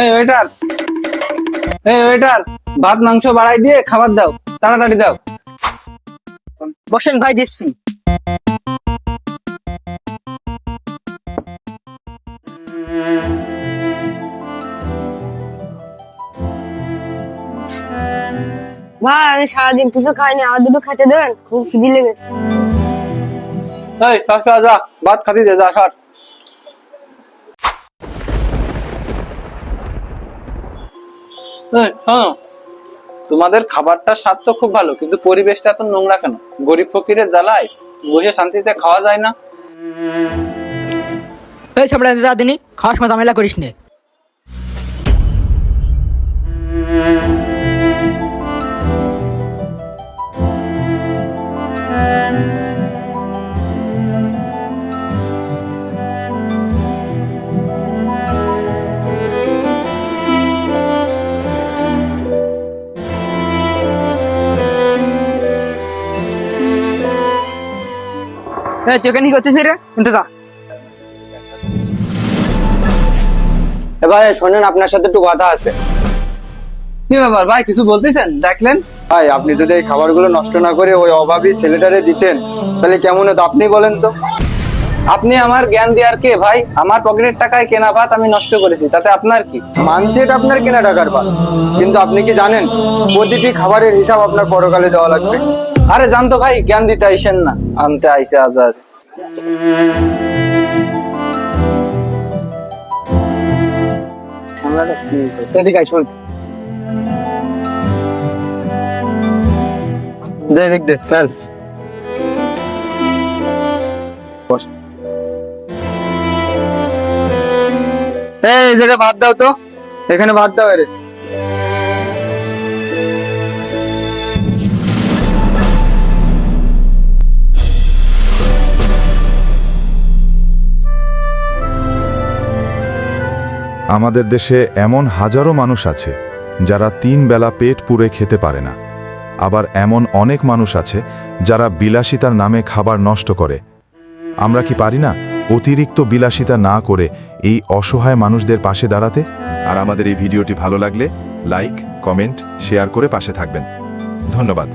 এই ওয়েটার এই ওয়েটার ভাত মাংস বাড়াই দিয়ে খাবার দাও তাড়াতাড়ি দাও। বসেন ভাই দিচ্ছি। ভাই আমি সারাদিন কিছু খাইনি আমার দুটো খেতে দেবেন খুব খিদি লেগেছে। এই সস যা ভাত খাতি দে যা সর। এই, শোনো, তোমাদের খাবারটার স্বাদ তো খুব ভালো কিন্তু পরিবেশটা এত নোংরা কেন? গরিব ফকিরের জ্বালায় বসে শান্তিতে খাওয়া যায় না। এই সামনে যা খাওয়ার সময় ঝামেলা করিস নে। এই তুই কেন কি করতেছিস রে। শুনতে যা। ভাই শোনেন আপনার সাথে একটু কথা আছে। কি ব্যাপার ভাই কিছু বলতেছেন? দেখলেন? ভাই আপনি যদি এই খাবারগুলো নষ্ট না করে ওই অভাবী ছেলেটারে দিতেন তাহলে কেমন হতো? আপনি বলেন তো। আপনি আমার জ্ঞান দেওয়ার কে ভাই? আমার পকেটের টাকায় কেনা ভাত আমি নষ্ট করেছি তাতে আপনার কি? মানছি এটা আপনার কেনা টাকার পান কিন্তু আপনি কি জানেন প্রতিটি খাবারের হিসাব আপনার পরকালে দেওয়া লাগবে। আরে জানতো ভাই জ্ঞান দিতে আইসেন না। আনতে আইসে আজার। দেখ দে ফেল। এই জায়গায় ভাত দাও তো। এখানে ভাত দাও এরে। আমাদের দেশে এমন হাজারো মানুষ আছে, যারা তিন বেলা পেট পুরে খেতে পারে না। আবার এমন অনেক মানুষ আছে, যারা বিলাসিতার নামে খাবার নষ্ট করে। আমরা কি পারি না অতিরিক্ত বিলাসিতা না করে এই অসহায় মানুষদের পাশে দাঁড়াতে? আর আমাদের এই ভিডিওটি ভালো লাগলে, লাইক, কমেন্ট, শেয়ার করে পাশে থাকবেন। ধন্যবাদ।